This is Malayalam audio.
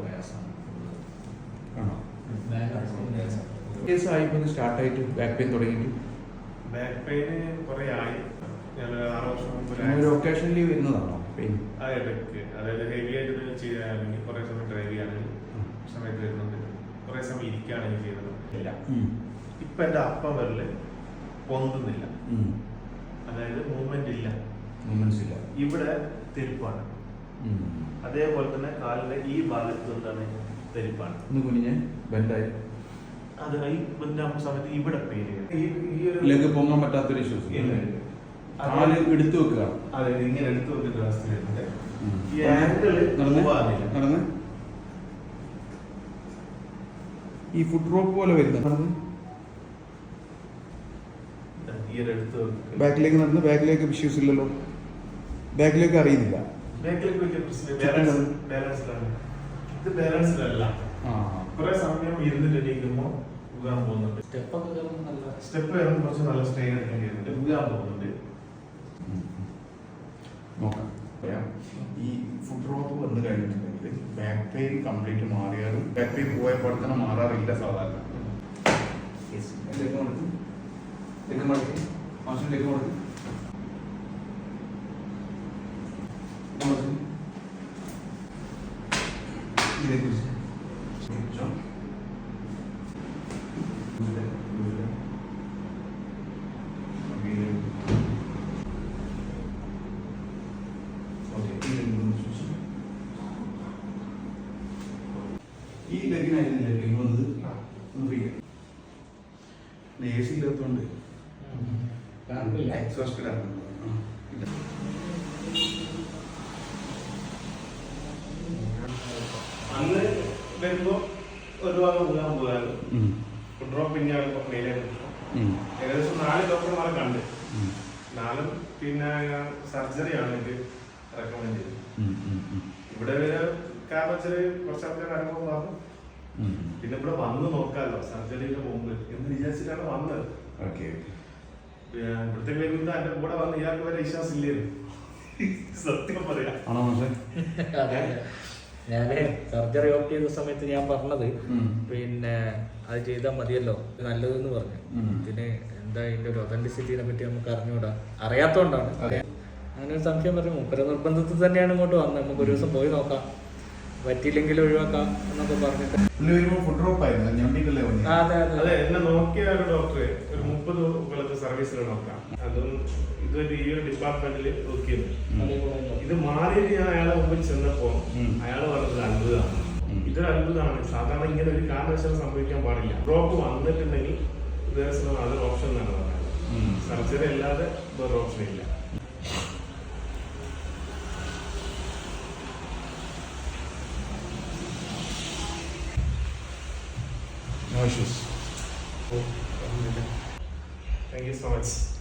പ്രയാസമാണ്. ആണോ? കേസ് ആയിപ്പോൾ സ്റ്റാർട്ട് ആയിട്ട് ബാക്ക് പെയിൻ തുടങ്ങിയിട്ട്. ബാക്ക് പെയിന് കുറേ ആയി ഞാൻ ഒരു ഒക്കേഷനിൽ വരുന്നതാണോ പെയിൻ? ആ ഇടയ്ക്ക്. അതായത് ഹെവി ആയിട്ട് ചെയ്യാണെങ്കിൽ കുറെ സമയം ഡ്രൈവ് ചെയ്യുകയാണെങ്കിൽ സമയത്ത് വരുന്നുണ്ട്. കുറെ സമയം ഇരിക്കുകയാണെങ്കിൽ ചെയ്യുന്നത്. ഇല്ല. ഇപ്പൊ എന്റെ അപ്പം വരൽ പൊന്തുന്നില്ല. അതായത് മൂവ്മെന്റ് ഇല്ല. മൂമെന്റ്സ് ഇല്ല ഇവിടെ തെരുപ്പാണ്. അതേപോലെ തന്നെ കാലിന്റെ ഈ ഭാഗത്ത് എന്താണ്? തെരുപ്പാണ്. ഒന്ന് കുനിഞ്ഞ് ബെൻഡായി. അത് ഈ ആ സമയത്ത് ഇവിടെ പേര് ഈ ഈ ഒരു ലെഗ് പൊങ്ങാൻ പറ്റാത്തൊരു ഇഷ്യൂസ്. കാൽ എടുത്തു വെക്കുക. അതെ ഇങ്ങനെ എടുത്തു വെക്കുന്ന അവസ്ഥ വരുന്നുണ്ട് ഉം. ഈ ആംഗിൾ നടന്ന്? ഈ ഫുഡ് റോപ്പ് പോലെ വരുന്നത്. നടന്ന്. ബാക്കിലേക്ക് നടന്ന് ബാക്കിലേക്ക് ഇഷ്യൂസ് ഇല്ലല്ലോ. ബാക്കിലേക്ക് അറിയുന്നില്ല. ബാക്കിലേക്ക് വലിയ പ്രശ്നം ബാലൻസ് ബാലൻസിലാണ് ഇത് ബാലൻസിലല്ല ആ. കുറെ സമയം ഇരുന്നിട്ട് എണീക്കുമ്പോൾ ഉകാൻ പോകുന്നുണ്ട്. സ്റ്റെപ്പൊക്കെ നല്ല സ്റ്റെപ്പ് കയറുമ്പോൾ കുറച്ച് നല്ല സ്ട്രെയിൻ എടുക്കേണ്ടി വരുന്നുണ്ട്. ഉകാൻ പോകുന്നുണ്ട്. നോക്കാം. പറയാം. ഈ ഫുഡ് ഡ്രോപ്പ് വന്നു കഴിഞ്ഞിട്ടുണ്ടെങ്കിൽ ബാക്ക് പെയിൻ കംപ്ലീറ്റ് മാറിയാലും ബാക്ക് പെയിൻ പോയ പോലെ തന്നെ മാറാറില്ല സാധാരണ. മാസം ലെഗ് മടക്കി മടക്കി. ഇതിനെ കുറിച്ച് ശ്രദ്ധിച്ചോ. ഇവിടെ, ഇവിടെ. ഇവിടെ. ഓക്കേ, ഈ ലെഗിനായിരുന്നില്ല പെയിൻ വന്നത് എ സി ഇല്ലാത്തതുകൊണ്ട് എക്സോസ്റ്റഡ് ആണ് ഇല്ല. വരുമ്പോ ഒരു ഭാഗം ഡ്രോപ്പ് പിന്നെയാണ് ഇപ്പൊ മെയിൻ ആയിട്ട് ഉം, ഏകദേശം നാല് ഡോക്ടർമാരെ കണ്ട്. നാലും പിന്നെ സർജറിയാണ് ഇത് റെക്കമെൻഡ് ചെയ്തത്. ഇവിടെ വരെ കാരണം വെച്ചാൽ കുറച്ച് ആൾക്കാർ അനുഭവം പറഞ്ഞു പിന്നെ ഇവിടെ വന്ന് നോക്കാമല്ലോ സർജറിയുടെ മുമ്പ് എന്ന് വിചാരിച്ചിട്ടാണ് വന്നത്. പിന്നെ ഇവിടുത്തെ വരുന്നത് എന്റെ കൂടെ വന്ന് ഇയാൾക്ക് വരെ വിശ്വാസം ഇല്ലായിരുന്നു സത്യം പറയാം. ഞാൻ സർജറി ഓപ്റ്റ് ചെയ്ത സമയത്ത് ഞാൻ പറഞ്ഞത് പിന്നെ അത് ചെയ്താൽ മതിയല്ലോ നല്ലതെന്ന് പറഞ്ഞു. ഇതിന് എന്താ ഇതിന്റെ ഒരു ഒതന്റിസിറ്റിനെ പറ്റി നമുക്ക് അറിഞ്ഞുകൂടാ അറിയാത്തോണ്ടാണ്. അങ്ങനെ ഒരു സംശയം പറഞ്ഞു. മുപ്പര നിർബന്ധത്തിൽ തന്നെയാണ് ഇങ്ങോട്ട് വന്നത്. നമുക്ക് ഒരു ദിവസം പോയി നോക്കാം. പറ്റിയില്ലെങ്കിൽ ഒഴിവാക്കാം എന്നൊക്കെ പറഞ്ഞിട്ട്. പുള്ളി വരുമ്പോൾ ഫുഡ് ഡ്രോപ്പ് ആയിരുന്നു ഞമ്പിട്ടല്ലേ അതെ അതെ. അതെ എന്നെ നോക്കിയ ഒരു മുപ്പത് സർവീസിൽ നോക്കാം. അതും ഇതൊരു ഈ ഒരു ഡിപ്പാർട്ട്മെന്റിൽ നോക്കിയത് ഇത് മാറിയിട്ട് ഞാൻ അയാളെ മുമ്പിൽ ചെന്നപ്പോ ഉം. അയാൾ പറഞ്ഞത് അത്ഭുതമാണ്. ഉം. ഇതൊരു അത്ഭുതമാണ്. സാധാരണ ഇങ്ങനെ ഒരു കാരണവശാലും സംഭവിക്കാൻ പാടില്ല. ഡ്രോപ്പ് വന്നിട്ടുണ്ടെങ്കിൽ അതൊരു ഓപ്ഷൻ എന്നാണ് പറയുന്നത് സർജറി അല്ലാതെ വേറെ ഓപ്ഷൻ ഇല്ല. Thank you so much.